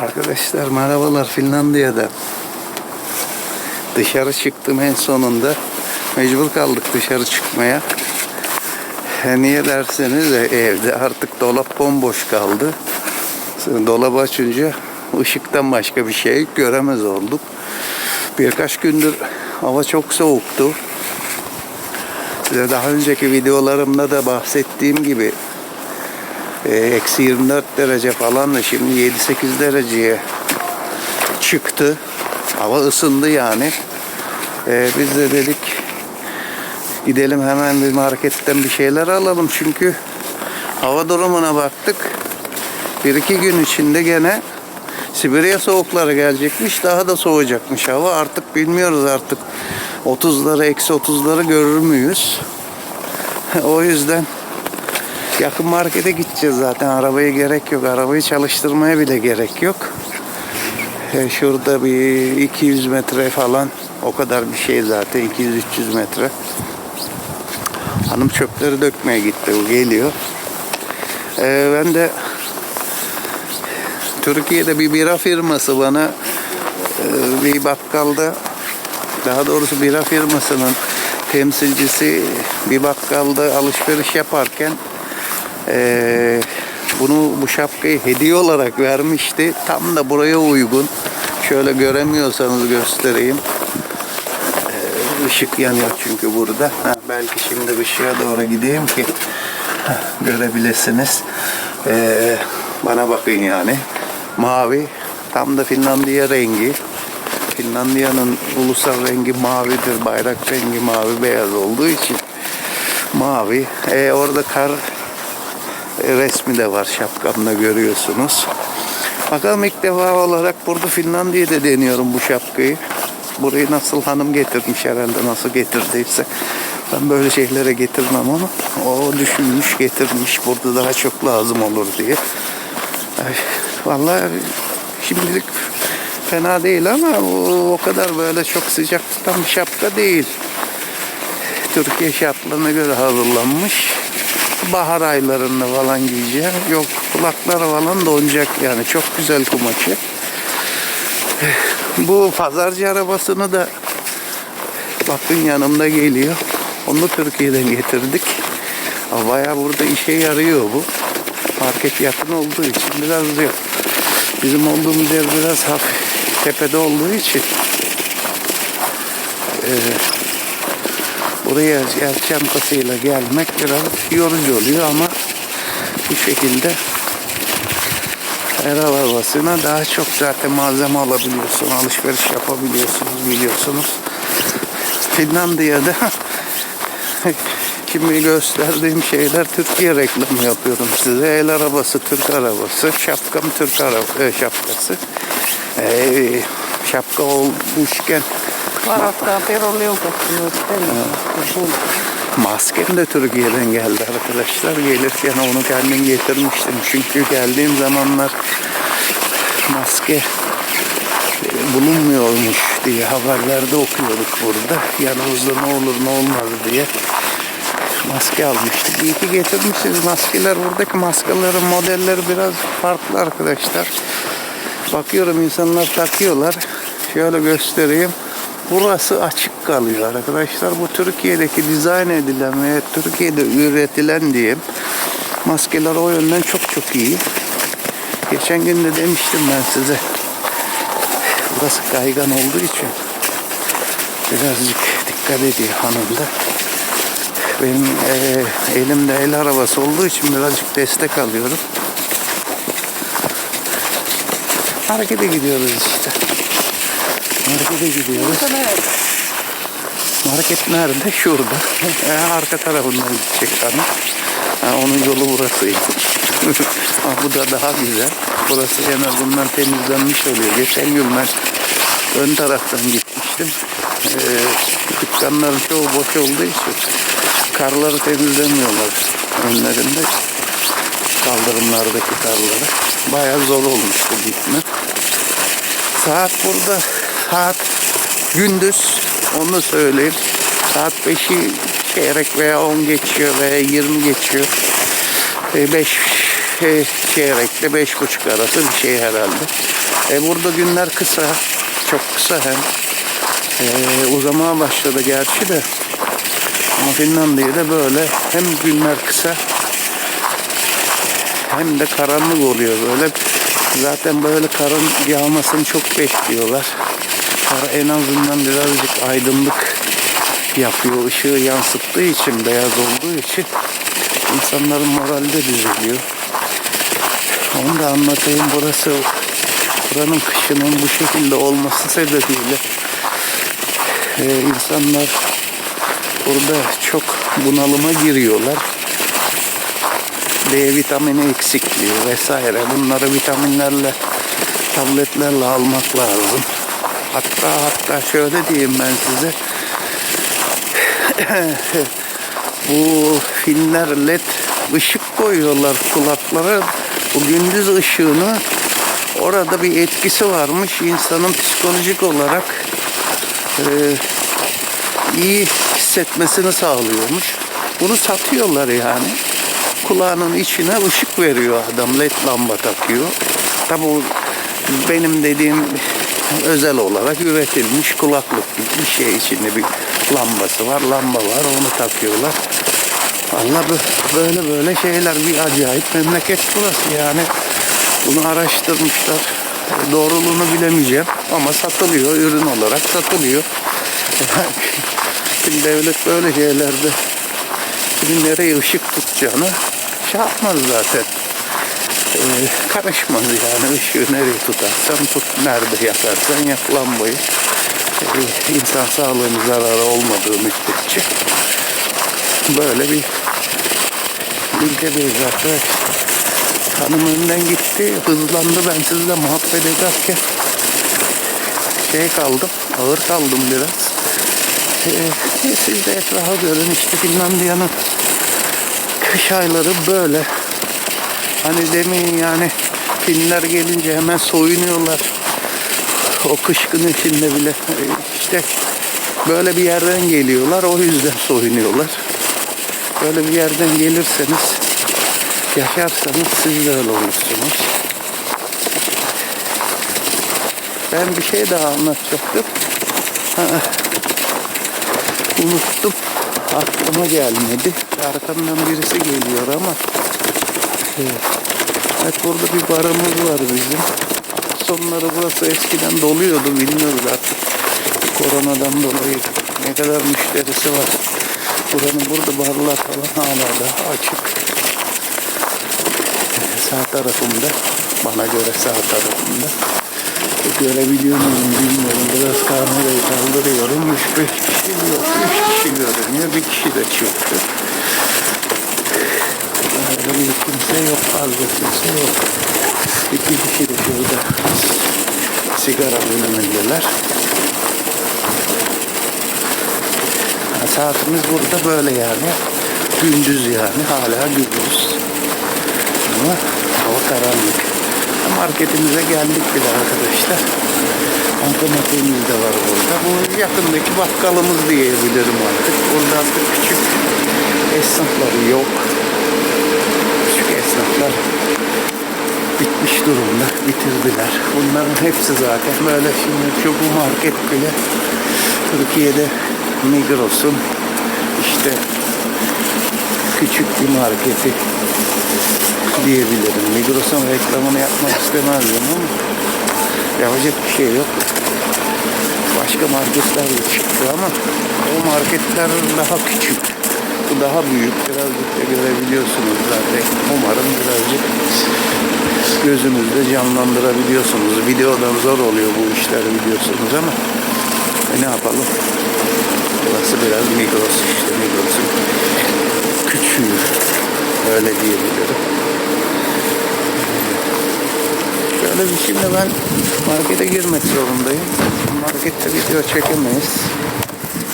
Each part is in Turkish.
Arkadaşlar merhabalar Finlandiya'da. Dışarı çıktım en sonunda. Mecbur kaldık dışarı çıkmaya. E, Niye derseniz evde artık dolap bomboş kaldı. Dolabı açınca ışıktan başka bir şey göremez olduk. Birkaç gündür hava çok soğuktu. Size daha önceki videolarımda da bahsettiğim gibi eksi 24 derece falan da şimdi 7-8 dereceye çıktı. Hava ısındı yani. E, biz de dedik gidelim hemen bir marketten bir şeyler alalım çünkü hava durumuna baktık. Bir iki gün içinde gene Sibirya soğukları gelecekmiş. Daha da soğuyacakmış hava. Artık bilmiyoruz artık. 30'ları eksi 30'ları görür müyüz? o yüzden yakın markete gideceğiz zaten. Arabaya gerek yok. Arabayı çalıştırmaya bile gerek yok. E, şurada bir 200 metre falan o kadar bir şey zaten 200-300 metre. Hanım çöpleri dökmeye gitti. O geliyor. E, ben de Türkiye'de bir bira firması bana e, bir bakkalda daha doğrusu bira firmasının temsilcisi bir bakkalda alışveriş yaparken e, bunu bu şapkayı hediye olarak vermişti. Tam da buraya uygun. Şöyle göremiyorsanız göstereyim. E, ışık yanıyor çünkü burada. Ha, belki şimdi ışığa doğru gideyim ki görebilirsiniz. E, bana bakın yani. Mavi. Tam da Finlandiya rengi. Finlandiya'nın ulusal rengi mavidir. Bayrak rengi mavi beyaz olduğu için mavi. E, orada kar resmi de var şapkamda görüyorsunuz. Bakalım ilk defa olarak burada Finlandiya'da deniyorum bu şapkayı. Burayı nasıl hanım getirmiş herhalde nasıl getirdiyse. Ben böyle şeylere getirmem ama o düşünmüş getirmiş burada daha çok lazım olur diye. Ay, vallahi şimdilik fena değil ama o, o kadar böyle çok sıcak tutan bir şapka değil. Türkiye şartlarına göre hazırlanmış. Bahar aylarında falan giyeceğim. Yok kulakları falan donacak yani. Çok güzel kumaşı. Bu pazarcı arabasını da bakın yanımda geliyor. Onu Türkiye'den getirdik. Bayağı burada işe yarıyor bu. Market yakın olduğu için biraz yok. Bizim olduğumuz yer biraz hafif tepede olduğu için eee buraya el çantasıyla gelmek biraz yorucu oluyor ama bu şekilde el arabasına daha çok zaten malzeme alabiliyorsun, alışveriş yapabiliyorsunuz biliyorsunuz. Finlandiya'da Şimdi gösterdiğim şeyler Türkiye reklamı yapıyorum size. El arabası Türk arabası, şapkam Türk araba, e, şapkası. E, şapka olmuşken Varatkaa Teron liukastunut Maskem de Türkiye'den geldi arkadaşlar. Gelirken onu kendim getirmiştim. Çünkü geldiğim zamanlar maske e, bulunmuyormuş diye haberlerde okuyorduk burada. Yanımızda ne olur ne olmaz diye maske almıştık. İyi ki getirmişsiniz maskeler. Buradaki maskelerin modelleri biraz farklı arkadaşlar. Bakıyorum insanlar takıyorlar. Şöyle göstereyim. Burası açık kalıyor arkadaşlar. Bu Türkiye'deki dizayn edilen ve Türkiye'de üretilen diyeyim. Maskeler o yönden çok çok iyi. Geçen gün de demiştim ben size. Burası kaygan olduğu için birazcık dikkat ediyor hanım da. Benim eee, elimde el arabası olduğu için birazcık destek alıyorum. Harekete gidiyoruz işte. Harekete gidiyoruz. Market nerede? Şurada. E, arka tarafından gidecek hanım. Ha, onun yolu burasıydı. bu da daha güzel. Burası en azından temizlenmiş oluyor. Geçen gün ben ön taraftan gitmiştim. Ee, dükkanların çoğu boş olduğu için karları temizlemiyorlar önlerinde. Kaldırımlardaki karları. Bayağı zor olmuş bu gitme. Saat burada saat gündüz onu söyleyeyim. Saat 5'i çeyrek veya 10 geçiyor veya 20 geçiyor. 5 e, çeyrekle beş buçuk arası bir şey herhalde. E, burada günler kısa. Çok kısa hem. E, uzamaya başladı gerçi de. Ama Finlandiya'da böyle hem günler kısa hem de karanlık oluyor böyle. Zaten böyle karın yağmasını çok bekliyorlar. Kar en azından birazcık aydınlık yapıyor. ışığı yansıttığı için, beyaz olduğu için insanların morali de düzeliyor. Onu da anlatayım. Burası buranın kışının bu şekilde olması sebebiyle e, insanlar burada çok bunalıma giriyorlar. D vitamini eksikliği vesaire bunları vitaminlerle tabletlerle almak lazım. Hatta hatta şöyle diyeyim ben size bu filmler led ışık koyuyorlar kulaklara. Bu gündüz ışığını orada bir etkisi varmış. insanın psikolojik olarak e, iyi hissetmesini sağlıyormuş. Bunu satıyorlar yani. Kulağının içine ışık veriyor adam. Led lamba takıyor. Tabi benim dediğim özel olarak üretilmiş kulaklık gibi bir şey içinde bir lambası var. Lamba var onu takıyorlar. Allah böyle böyle şeyler bir acayip memleket burası yani. Bunu araştırmışlar. Doğruluğunu bilemeyeceğim ama satılıyor ürün olarak satılıyor. Şimdi devlet böyle şeylerde kimin nereye ışık tutacağını şey yapmaz zaten. Ee, karışmaz yani ışığı nereye tutarsan tut nerede yakarsan yak lambayı. Ee, insan sağlığına zararı olmadığı müddetçe böyle bir ülkedeyiz arkadaşlar. Hanım önden gitti, hızlandı. Ben sizle muhabbet ederken şey kaldım, ağır kaldım biraz. Ee, siz de etrafı görün. İşte Finlandiya'nın kış ayları böyle. Hani demeyin yani filmler gelince hemen soyunuyorlar. O kışkın içinde bile. Ee, işte böyle bir yerden geliyorlar. O yüzden soyunuyorlar. Böyle bir yerden gelirseniz yaşarsanız siz de öyle olursunuz. Ben bir şey daha anlatacaktım. Ha, unuttum. Aklıma gelmedi. Arkamdan birisi geliyor ama. Evet. burada bir barımız var bizim. Sonları burası eskiden doluyordu bilmiyoruz artık. Koronadan dolayı ne kadar müşterisi var. Buranın burada barlar falan hala da açık. Ee, Sağ tarafımda. Bana göre sağ tarafımda. Görebiliyor muyum bilmiyorum. Biraz kamerayı kaldırıyorum. 3-5 kişi yok. 3 kişi görünüyor. Bir kişi de çıktı. Öyle bir kimse yok. Fazla kimse yok. İki kişi de şurada sigara. Ha, Saatimiz burada böyle yani. Gündüz yani. Hala gündüz. Ama hava karanlık. Marketimize geldik bile arkadaşlar. Otomatiğimiz de var burada. Bu yakındaki bakkalımız diyebilirim artık. Burada artık küçük esnafları yok. Esnaflar bitmiş durumda. Bitirdiler. Bunların hepsi zaten böyle şimdi şu bu market bile Türkiye'de Migros'un işte küçük bir marketi diyebilirim. Migros'un reklamını yapmak istemezdim ama yapacak bir şey yok. Başka marketler de çıktı ama o marketler daha küçük. Bu daha büyük. Birazcık da görebiliyorsunuz zaten. Umarım birazcık gözünüzde canlandırabiliyorsunuz. Videodan zor oluyor bu işler biliyorsunuz ama e ne yapalım? Burası biraz Migros işte Migros'un küçüğü. Öyle diyebilirim. Şöyle bir şimdi ben markete girmek zorundayım. Markette video çekemeyiz.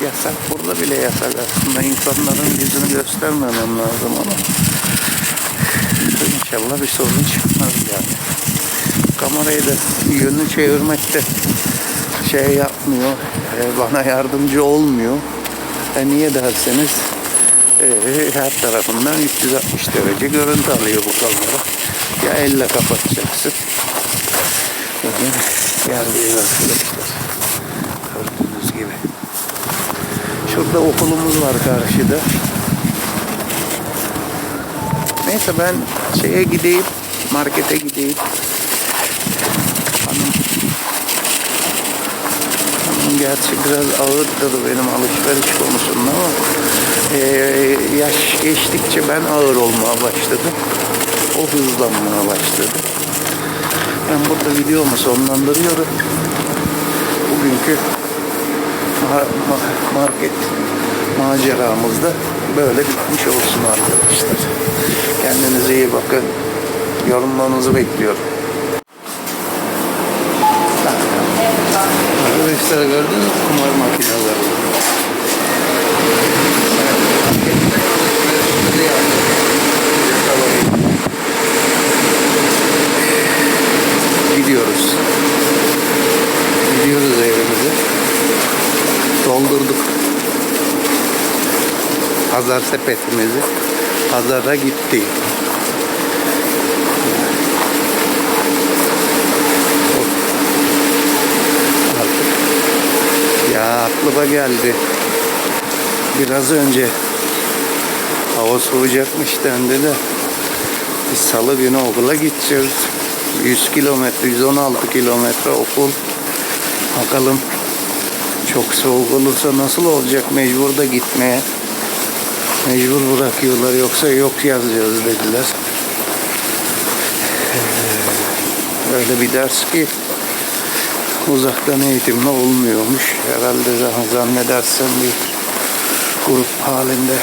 Yasak burada bile yasak aslında. İnsanların yüzünü göstermemem lazım ama inşallah bir sorun çıkmaz yani. Kamerayı da yönünü çevirmekte şey yapmıyor. e, Bana yardımcı olmuyor. E niye derseniz e, her tarafından 360 derece görüntü alıyor bu kamera. ya elle kapatacaksın. Böyle yerdeyiz arkadaşlar. Gördüğünüz gibi. Şurada okulumuz var karşıda. Neyse ben şeye gideyim, markete gideyim. Hanım, hanım gerçi biraz ağırdır benim alışveriş konusunda ama eee, yaş geçtikçe ben ağır olmaya başladım. O hızlanmaya başladı. Ben burada videomu sonlandırıyorum. Bugünkü ma- ma- market maceramızda böyle bitmiş olsun arkadaşlar. Kendinize iyi bakın. Yorumlarınızı bekliyorum. Arkadaşlar gördünüz mü kumar makineleri? Gidiyoruz. Gidiyoruz evimize. Doldurduk. Pazar sepetimizi. Pazara gitti. Ya aklıma geldi. Biraz önce hava soğuyacakmış dendi de biz salı günü okula gideceğiz. 100 kilometre, 116 kilometre okul. Bakalım çok soğuk olursa nasıl olacak mecbur da gitmeye. Mecbur bırakıyorlar yoksa yok yazacağız dediler. Ee, Öyle bir ders ki uzaktan eğitimle olmuyormuş. Herhalde zan- zannedersem bir grup halinde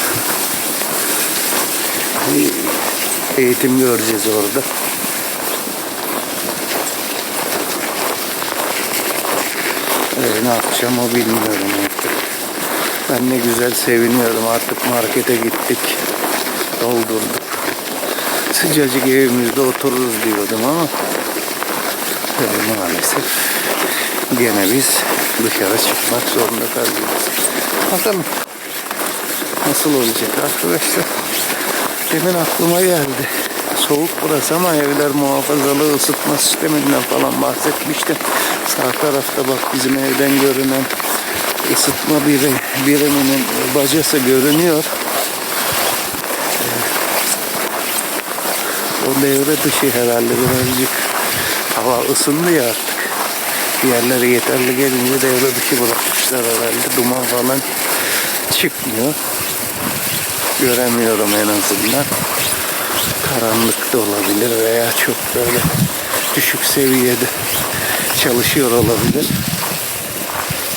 bir eğitim göreceğiz orada. Yapacağım o bilmiyorum artık. Ben ne güzel seviniyorum artık markete gittik. Doldurduk. Sıcacık evimizde otururuz diyordum ama tabii maalesef gene biz dışarı çıkmak zorunda kalıyoruz. Bakalım nasıl olacak arkadaşlar. Demin aklıma geldi. Soğuk burası ama evler muhafazalı ısıtma sisteminden falan bahsetmiştim. Sağ tarafta bak bizim evden görünen ısıtma biri, biriminin bacası görünüyor. O devre dışı herhalde birazcık hava ısındı ya artık. Diğerleri yeterli gelince devre dışı bırakmışlar herhalde. Duman falan çıkmıyor. Göremiyorum en azından. Karanlık da olabilir veya çok böyle düşük seviyede çalışıyor olabilir.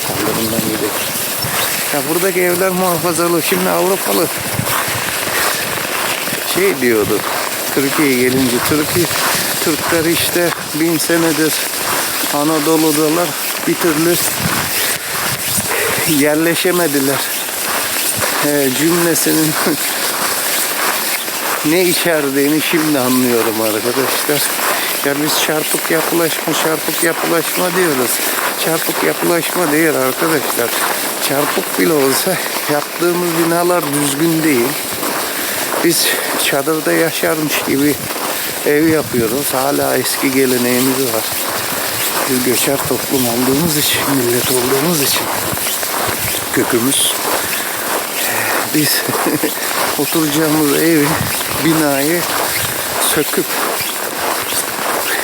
Saldırından gidelim. Ya buradaki evler muhafazalı. Şimdi Avrupalı şey diyordu. Türkiye'ye gelince Türkiye Türkler işte bin senedir Anadolu'dalar bir türlü yerleşemediler. Ee, cümlesinin ne içerdiğini şimdi anlıyorum arkadaşlar. Ya biz çarpık yapılaşma, çarpık yapılaşma diyoruz. Çarpık yapılaşma değil arkadaşlar. Çarpık bile olsa yaptığımız binalar düzgün değil. Biz çadırda yaşarmış gibi ev yapıyoruz. Hala eski geleneğimiz var. Biz göçer toplum olduğumuz için, millet olduğumuz için kökümüz biz oturacağımız evi, binayı söküp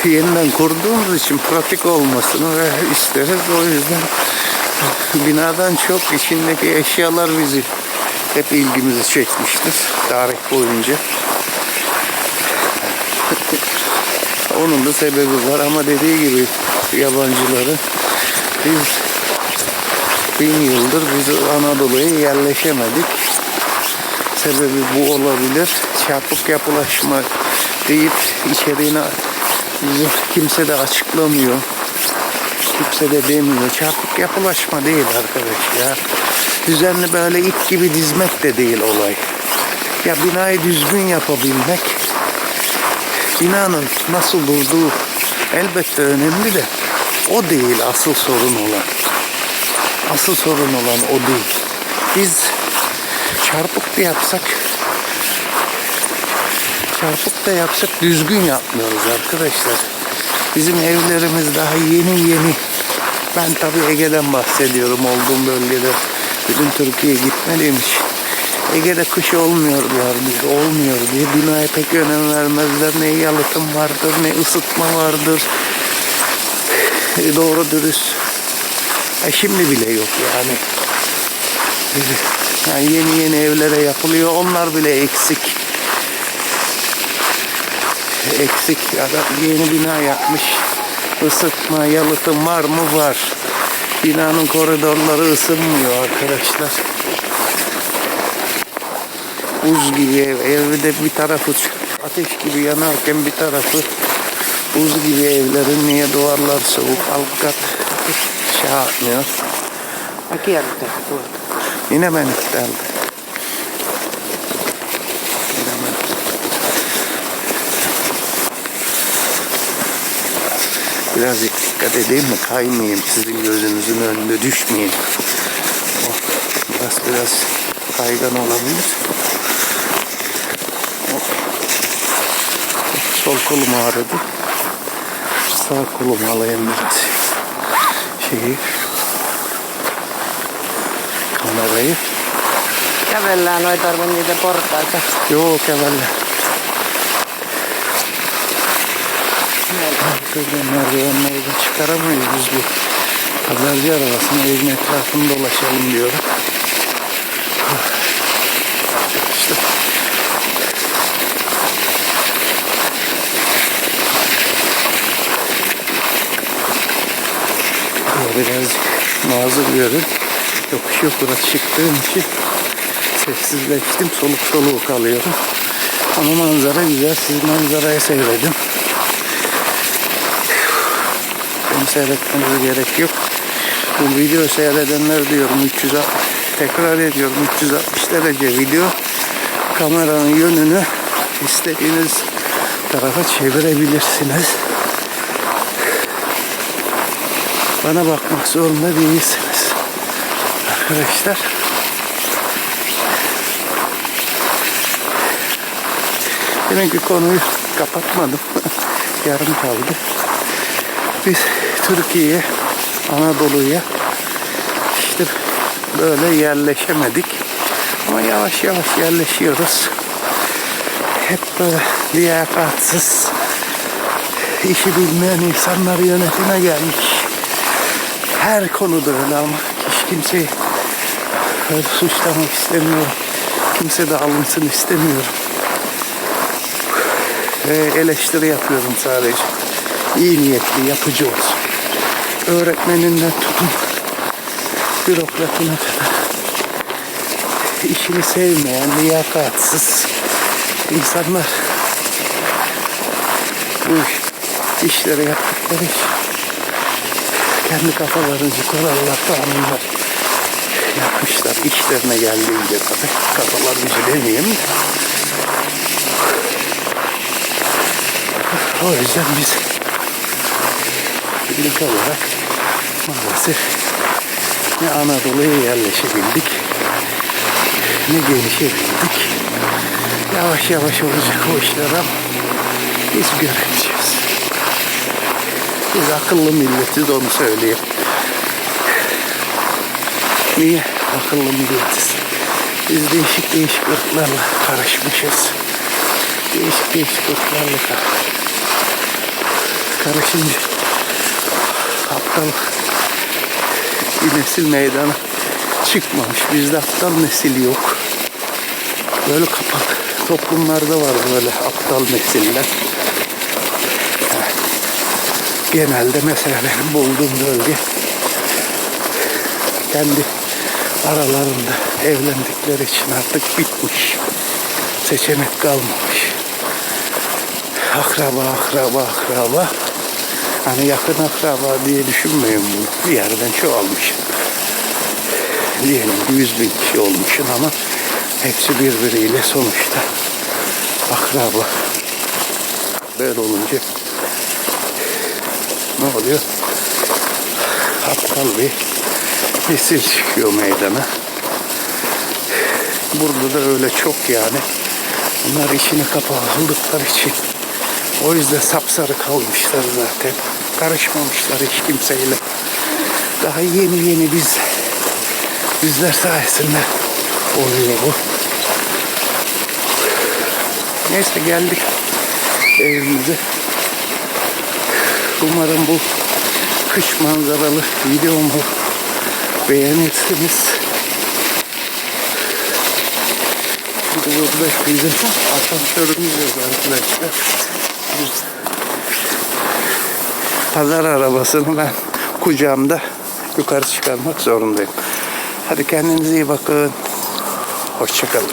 yeniden kurduğumuz için pratik olmasını ve isteriz. O yüzden binadan çok içindeki eşyalar bizi hep ilgimizi çekmiştir tarih boyunca. Onun da sebebi var ama dediği gibi yabancıların biz bin yıldır biz Anadolu'ya yerleşemedik. Sebebi bu olabilir. Çarpık yapılaşma deyip içeriğine bizi kimse de açıklamıyor. Kimse de demiyor. Çarpık yapılaşma değil arkadaş ya. Düzenli böyle ip gibi dizmek de değil olay. Ya binayı düzgün yapabilmek binanın nasıl durduğu elbette önemli de o değil asıl sorun olan. Asıl sorun olan o değil. Biz çarpık bir yapsak çarpık da yapsak düzgün yapmıyoruz arkadaşlar. Bizim evlerimiz daha yeni yeni. Ben tabii Ege'den bahsediyorum olduğum bölgede. Bütün Türkiye gitmediğim için. Ege'de kış olmuyor diyor, olmuyor diye binaya pek önem vermezler. Ne yalıtım vardır, ne ısıtma vardır. E, doğru dürüst. E, şimdi bile yok yani. Yani yeni yeni evlere yapılıyor. Onlar bile eksik. Eksik. Adam yeni bina yapmış. Isıtma, yalıtım var mı? Var. Binanın koridorları ısınmıyor arkadaşlar. Buz gibi ev. Evde bir tarafı ateş gibi yanarken bir tarafı buz gibi evlerin niye duvarlar soğuk alt kat şey yapmıyor. Mä kierrätän tuolta. Yine ben täältä. Birazcık dikkat edeyim mi? Kaymayayım sizin gözünüzün önünde düşmeyeyim. Oh, Biraz biraz kaygan olabilir. Oh. Sol kolum ağrıdı. Sağ kolumu alayım biraz. Şeyi, kamerayı. Kävellään, ei tarvi niitä portaita. Joo, kävellä. Kızım merdivenleri de çıkaramayız biz bu pazarcı arabasını evin etrafında dolaşalım diyorum. İşte. Biraz mazur görün. Yokuş yukarı çıktığım için sessizleştim. Soluk soluk alıyorum. Ama manzara güzel. Siz manzarayı seyredin. Beni seyretmenize gerek yok. Bu video seyredenler diyorum 300 tekrar ediyorum 360 derece video kameranın yönünü istediğiniz tarafa çevirebilirsiniz. Bana bakmak zorunda değilsiniz. Arkadaşlar Demek ki konuyu kapatmadım. Yarım kaldı. Biz Türkiye'ye, Anadolu'ya işte böyle yerleşemedik. Ama yavaş yavaş yerleşiyoruz. Hep böyle liyakatsız, işi bilmeyen insanlar yönetime gelmiş. Her konuda öyle ama hiç kimseyi öyle suçlamak istemiyorum. Kimse de alınsın istemiyorum. Ve eleştiri yapıyorum sadece. İyi niyetli, yapıcı olsun. Öğretmeninden tutun bürokratına kadar işini sevmeyen, liyakatsız insanlar bu işleri yaptıkları kendi kafalarınca kurallar, kanunlar yapmışlar. İşlerine geldiğince tabii kafalarınca demeyeyim de. O yüzden biz birlik olarak maalesef ne Anadolu'ya yerleşebildik ne gelişebildik. Yavaş yavaş olacak o işler ama biz göreceğiz. Biz akıllı milletiz onu söyleyeyim. Niye akıllı milletiz? Biz değişik değişik ırklarla karışmışız. Değişik değişik ırklarla karışınca aptal bir nesil meydana çıkmamış. Bizde aptal nesil yok. Böyle kapalı toplumlarda var böyle aptal nesiller. Genelde mesela benim bulduğum bölge kendi aralarında evlendikleri için artık bitmiş. Seçenek kalmamış akraba akraba akraba hani yakın akraba diye düşünmeyin bunu bir yerden çoğalmış. Diyelim ki 100 bin kişi olmuşsun ama hepsi birbiriyle sonuçta akraba. Böyle olunca ne oluyor? Aptal bir nesil çıkıyor meydana. Burada da öyle çok yani. Onlar işine kapalı oldukları için. O yüzden sapsarı kalmışlar zaten. Karışmamışlar hiç kimseyle. Daha yeni yeni biz bizler sayesinde oluyor bu. Neyse geldik evimize. Umarım bu kış manzaralı videomu beğenirsiniz. Şimdi burada bizim asansörümüz yok arkadaşlar. Pazar arabasını ben kucağımda yukarı çıkarmak zorundayım. Hadi kendinize iyi bakın. Hoşçakalın.